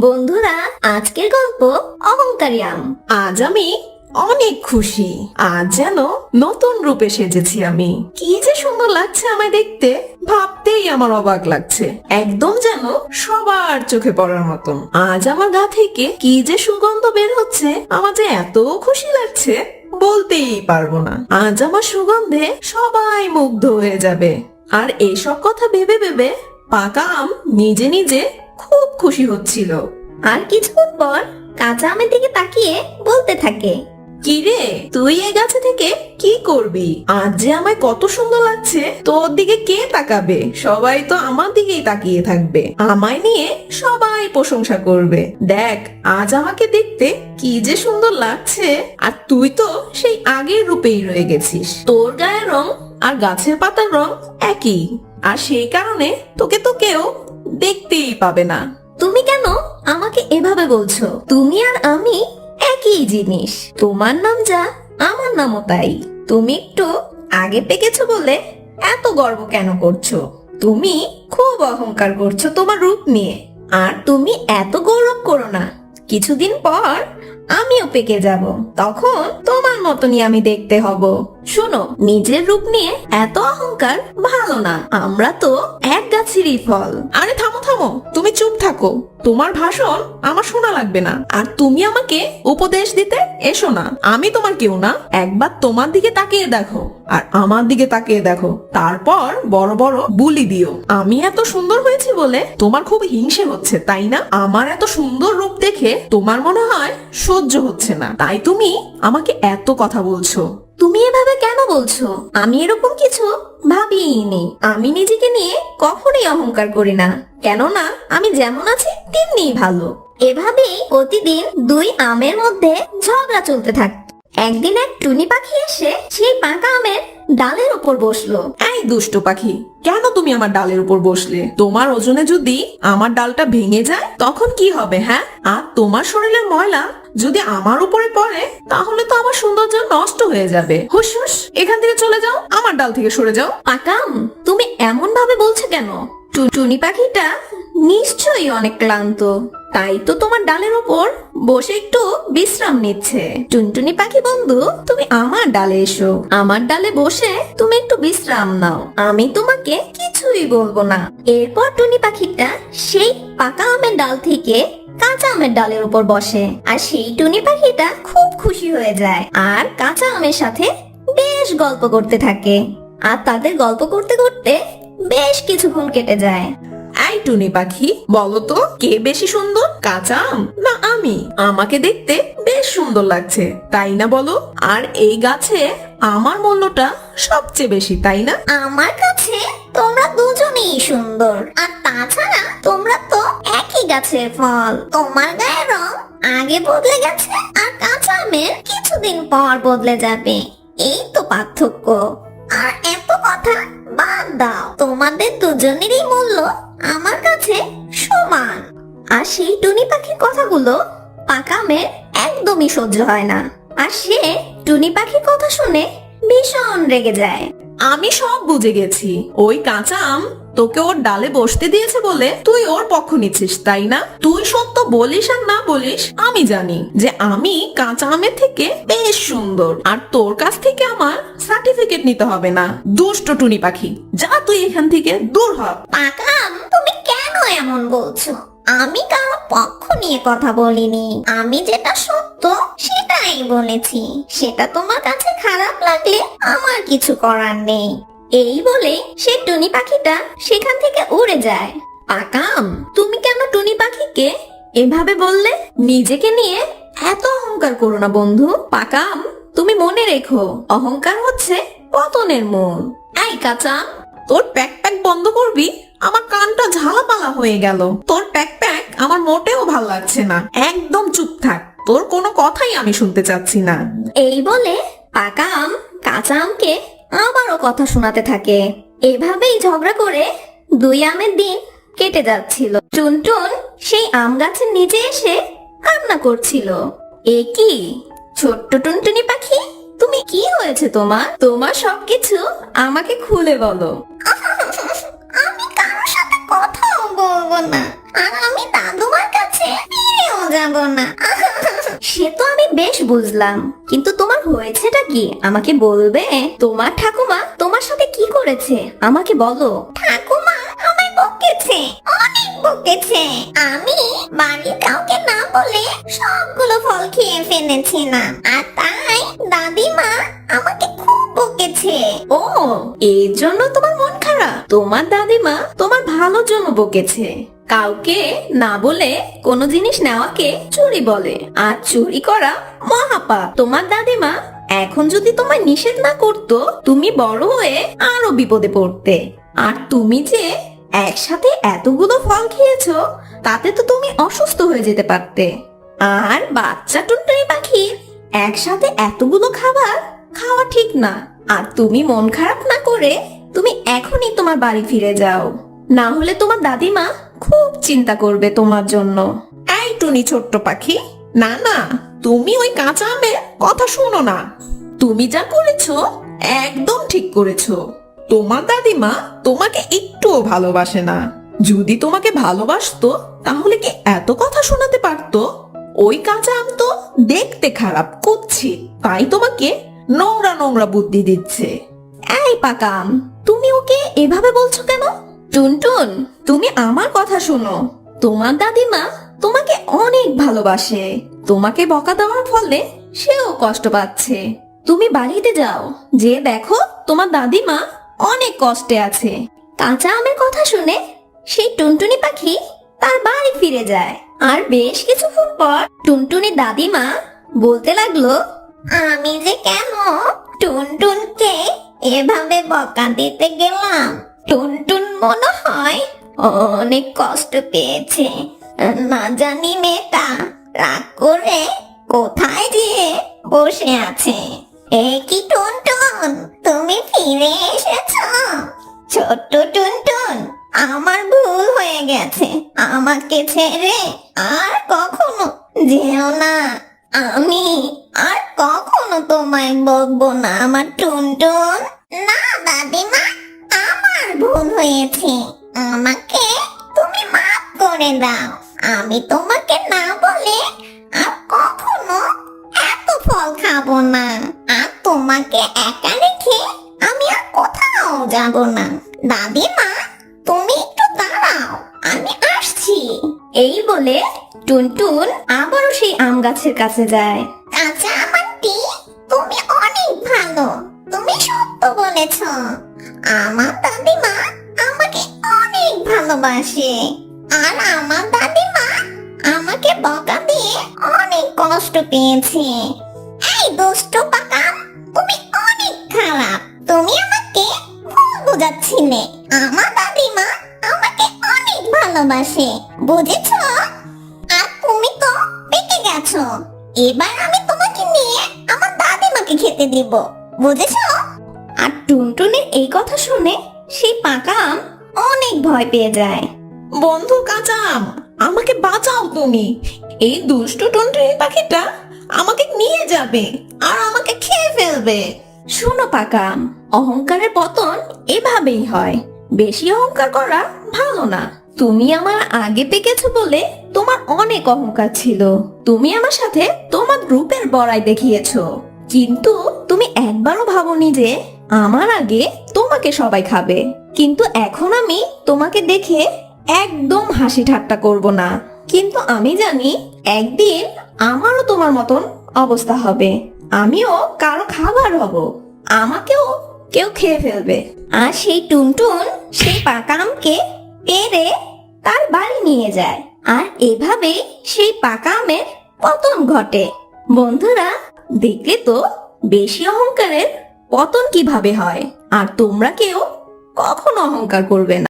বন্ধুরা, আজকের গল্প অহংকারী আম। আজ আমি অনেক খুশি। আজ যেন নতুন রূপে সেজেছি আমি। কি যে সুন্দর লাগছে আমায় দেখতে, ভাবতেই আমার অবাক লাগছে। একদম যেন সবার চোখে পড়ার মতন। আজ আমার গা থেকে কি যে সুগন্ধ বের হচ্ছে, আমার যে এত খুশি লাগছে, বলতেই পারব না। আজ আমার সুগন্ধে সবাই মুগ্ধ হয়ে যাবে। আর এইসব কথা ভেবে ভেবে পাকা আম নিজে নিজে খুব খুশি হচ্ছিল। আর কিছুক্ষণ পর কাঁচা আমের দিকে তাকিয়ে বলতে থাকে, কিরে, তুই এ গাছে থেকে কি করবি? আজ যে আমায় কত সুন্দর লাগছে। তোর দিকে কে তাকাবে? সবাই তো আমার দিকেই তাকিয়ে থাকবে। আমায় নিয়ে সবাই প্রশংসা করবে। দেখ, আজ আমাকে দেখতে কি যে সুন্দর লাগছে। আর তুই তো সেই আগের রূপেই রয়ে গেছিস। তোর গায়ের রং আর গাছের পাতার রং একই। আর সেই কারণে তোকে তো কেউ দেখতেই পাবে না। তুমি কেন? আমাকে এভাবে বলছো। তুমি আর আমি একই জিনিস। তোমার নাম যা, আমার নামও তাই। তুমি একটু আগে পেকেছো বলে এত গর্ব কেন করছ? তুমি খুব অহংকার করছ তোমার রূপ নিয়ে। আর তুমি এত গৌরব করো না। কিছুদিন পর আমিও পেকে যাব। তখন তোমার মতনই আমি দেখতে হব। শোনো, নিজের রূপ নিয়ে এত অহংকার ভালো না। আমরা তো এক গাছেরই ফল। আরে থামো থামো। তুমি চুপ থাকো। তোমার ভাষণ আমার শোনা লাগবে না। আর তুমি আমাকে উপদেশ দিতে এসো না। আমি তোমার কেউ না। একবার তোমার দিকে তাকিয়ে দেখো। আর আমার দিকে তাকিয়ে দেখো। তারপর বড় বড় বুলি দিও। আমি এত সুন্দর হয়েছি বলে তোমার খুব হিংসে হচ্ছে, তাই না? আমার এত সুন্দর রূপ দেখে তোমার মনে হয় সহ্য হচ্ছে না। তাই তুমি আমাকে এত কথা বলছো। তুমি এভাবে কেন বলছো? আমি এরকম কিছু ভাবিনি আমি নিজেকে নিয়ে কখনোই অহংকার করি না। কেননা, আমি যেমন আছি তেমনি ভালো। এভাবেই প্রতিদিন দুই আমের মধ্যে ঝগড়া চলতে থাকত একদিন এক টুনি পাখি এসে সেই পাকা আমের ডালের উপর বসল। এই দুষ্ট পাখি, কেন তুমি আমার ডালের উপর বসলে? তোমার ওজনে যদি আমার ডালটা ভেঙে যায়, তখন কি হবে হ্যাঁ? আর তোমার শরীরের ময়লা যদি আমার উপরে পড়ে, তাহলে তো আমার সৌন্দর্য নষ্ট হয়ে যাবে। হুস হুস এখান থেকে চলে যাও, আমার ডাল থেকে সরে যাও। পাকাম, তুমি এমন ভাবে বলছো কেন? টু- টুনি পাখিটা নিশ্চয়ই অনেক ক্লান্ত। তাই তো তোমার ডালের ওপর বসে একটু বিশ্রাম নিচ্ছে। টুনটুনি পাখি বন্ধু, তুমি আমার ডালে এসো। আমার ডালে বসে তুমি একটু বিশ্রাম নাও। আমি তোমাকে কিছুই বলব না। এরপর টুনি পাখিটা সেই পাকা আমের ডাল থেকে কাঁচা আমের ডালের উপর বসে। আর সেই টুনি পাখিটা খুব খুশি হয়ে যায়। আর কাঁচা আমের সাথে বেশ গল্প করতে থাকে। আর তাদের গল্প করতে করতে বেশ কিছুক্ষণ কেটে যায়। এই টুনি পাখি, বলতো, কে বেশি সুন্দর, কাঁচা আম না আমি? আমাকে দেখতে বেশ সুন্দর লাগছে, তাই না বলো? আর এই গাছে আমার মূল্যটা সবচেয়ে বেশি, তাই না? আমার কাছে তোমরা দুজনেই সুন্দর। আর তাছাড়া তোমরা তো একই গাছের ফল। তোমার গায়ের রং আগে বদলে গেছে, আর কাঁচা আমের কিছুদিন পর বদলে যাবে। এই তো পার্থক্য। আর এত কথা বাদ দাও। তোমাদের দুজনেরই মূল্য আমার কাছে সমান। আর সেই টুনি পাখির কথাগুলো পাকামের একদমই সহ্য হয় না। আর সে টুনি পাখির কথা শুনে ভীষণ রেগে যায়। আমি সব বুঝে গেছি। ওই কাঁচা আম তোকে ওর ডালে বসতে দিয়েছে বলে তুই ওর পক্ষ নিচ্ছিস তাই না? তুই সত্য বলিস আর না বলিস আমি জানি যে আমি কাঁচা আমের থেকে বেশ সুন্দর আর তোর কাছ থেকে আমার সার্টিফিকেট নিতে হবে না। দুষ্ট টুনি পাখি যা তুই এখান থেকে দূর হ। পাকাম তুমি কেন এমন বলছো? আমি কারও পক্ষ নিয়ে কথা বলিনি। আমি যেটা সত্য, সেটাই বলেছি। সেটা তোমার কাছে খারাপ লাগলে আমার কিছু করার নেই। এই বলে সে টুনি পাখিটা সেখান থেকে উড়ে যায়। পাকাম তুমি কেন টুনি পাখিকে এভাবে বললে? নিজেকে নিয়ে এত অহংকার করো না বন্ধু। পাকাম তুমি মনে রেখো, অহংকার হচ্ছে পতনের মূল। এই কাঁচাম তোর প্যাক প্যাক বন্ধ করবি? আমার কানটা ঝালাপালা হয়ে গেল। তোর আমার মোটেও ভালো লাগছে না। একদম চুপ থাক, তোর কোনো কথাই আমি শুনতে চাচ্ছি না। এই বলে পাকা আম কাঁচা আমকে আবারও কথা শোনাতে থাকে। এভাবেই ঝগড়া করে দুই আমের দিন কেটে যাচ্ছিল। টুনটুন সেই আম গাছের নিচে এসে কান্না করছিল। এ কি? ছোট্ট টুনটুনি পাখি? তুমি কি হয়েছে তোমার? তোমার সবকিছু আমাকে খুলে বলো। আমি বলব না আর আমি দাদুমার কাছে যাব না। সে তো আমি বেশ বুঝলাম। কিন্তু তোমার হয়েছেটা কি? আমাকে বলবে? তোমার ঠাকুমা তোমার সাথে কি করেছে? আমাকে বলো। ঠাকুমা আমায় বকেছে, অনেক বকেছে। আমি বাড়ির কাউকে না বলে সবগুলো ফল খেয়ে ফেলেছিলাম। আর এর জন্য তোমার মন খারাপ। তোমার দাদিমা তোমার ভালোর জন্য বকেছে। কাউকে না বলে কোনো জিনিস নেওয়াকে চুরি বলে। আর চুরি করা মহাপাপ। তোমার দাদিমা এখন যদি তোমায় নিষেধ না করতো, তুমি বড় হয়ে আরও বিপদে পড়তে। আর তুমি যে একসাথে এতগুলো ফল খেয়েছো, তাতে তো তুমি অসুস্থ হয়ে যেতে পারতে। আর বাচ্চা টুনটুনি পাখি একসাথে এতগুলো খাবার খাওয়া ঠিক না। আর তুমি মন খারাপ না করে তুমি এখনই তোমার বাড়ি ফিরে যাও। না হলে তোমার দাদিমা খুব চিন্তা করবে তোমার জন্য। এই টুনি ছোট্ট পাখি, না না, তুমি ওই কাঁচা আমের কথা শোনো না। তুমি যা করেছ একদম ঠিক করেছ। তোমার দাদিমা তোমাকে একটুও ভালোবাসে না। যদি তোমাকে ভালোবাসতো, তাহলে কি এত কথা শোনাতে পারতো? ওই কাঁচা আম তো দেখতে খারাপ করছি তাই তোমাকে নোংরা নোংরা বুদ্ধি দিচ্ছে। এই পাকাম, তুমি ওকে এভাবে বলছো কেন? টুনটুন, তুমি আমার কথা শোনো। তোমার দাদিমা তোমাকে অনেক ভালোবাসে। তোমাকে বকা দেওয়ার ফলে সেও কষ্ট পাচ্ছে। তুমি বাড়িতে যাও। যে দেখো, তোমার দাদিমা অনেক কষ্টে আছে। কাঁচা আমের কথা শুনে সেই টুনটুনি পাখি তার বাড়ি ফিরে যায়। আর বেশ কিছুক্ষণ পর টুনটুনি দাদিমা বলতে লাগল আমি যে কেন টুনটুনকে এভাবে বকা দিতে গেলাম। টুনটুন মনে হয় অনেক কষ্ট পেয়েছে। না জানি মেয়েটা রাগ করে কোথায় গিয়ে বসে আছে। এ কি টুনটুন, তুমি ফিরে এসেছ? ছোট্ট টুনটুন, আমার ভুল হয়ে গেছে। আমাকে ছেড়ে আর কখনো যেও না। আমি আর কখনো তোমায় বকবো না, আমার টুনটুন। না, দাদিমা, আমার ভুল হয়েছে। আমাকে তুমি মাফ করে দাও। আমি তোমাকে না বলে আর কখনো এত ফল খাব না। আর তোমাকে একা রেখে আমি আর কোথাও যাব না। দাদিমা, তুমি একটু দাঁড়াও, আমি আসছি। এই বলে টুনটুন আবারও সেই আম গাছের কাছে যায়। কাঁচা আমারটি তুমি অনেক ভালো। তুমি সত্য বলেছ। আমার দাদিমা আমাকে অনেক ভালোবাসে। আর আমার দাদিমা আমাকে বকা দিয়ে অনেক কষ্ট পেয়েছে। এই দুষ্ট পাকাম তুমি অনেক খারাপ। তুমি আমাকে ভুল বোঝাচ্ছিলে। আমার দাদিমা আমাকে অনেক ভালোবাসে, বুঝেছ? গেছো এবার আমি তোমাকে নিয়ে আমার দাদিমাকে খেতে দিব বুঝেছ? আর টুনটুনের এই কথা শুনে সেই পাকা আম অনেক ভয় পেয়ে যায়। বন্ধু কাঁচা আম আমাকে বাঁচাও তুমি এই দুষ্ট টুনটুনি পাখিটা আমাকে নিয়ে যাবে আর আমাকে খেয়ে ফেলবে। শোনো পাকাম অহংকারের পতন এভাবেই হয়। বেশি অহংকার করা ভালো না। তুমি আমার আগে পেকেছো বলে তোমার অনেক অহংকার ছিল। তুমি আমার সাথে তোমার রূপের বড়াই দেখিয়েছো। কিন্তু তুমি একবারও ভাবনি যে আমার আগে তোমাকে সবাই খাবে। কিন্তু এখন আমি তোমাকে দেখে একদম হাসি ঠাট্টা করব না। কিন্তু আমি জানি একদিন আমারও তোমার মতন অবস্থা হবে। আমিও কারও খাবার হব। আমাকেও কেউ খেয়ে ফেলবে। আর সেই টুনটুন সেই পাকা আমকে পেরে তার বাড়ি নিয়ে যায়। আর এভাবে সেই পাকা আমের পতন ঘটে। বন্ধুরা, দেখলে তো বেশি অহংকারের পতন কীভাবে হয়? আর তোমরা কেউ কখনো অহংকার করবে না।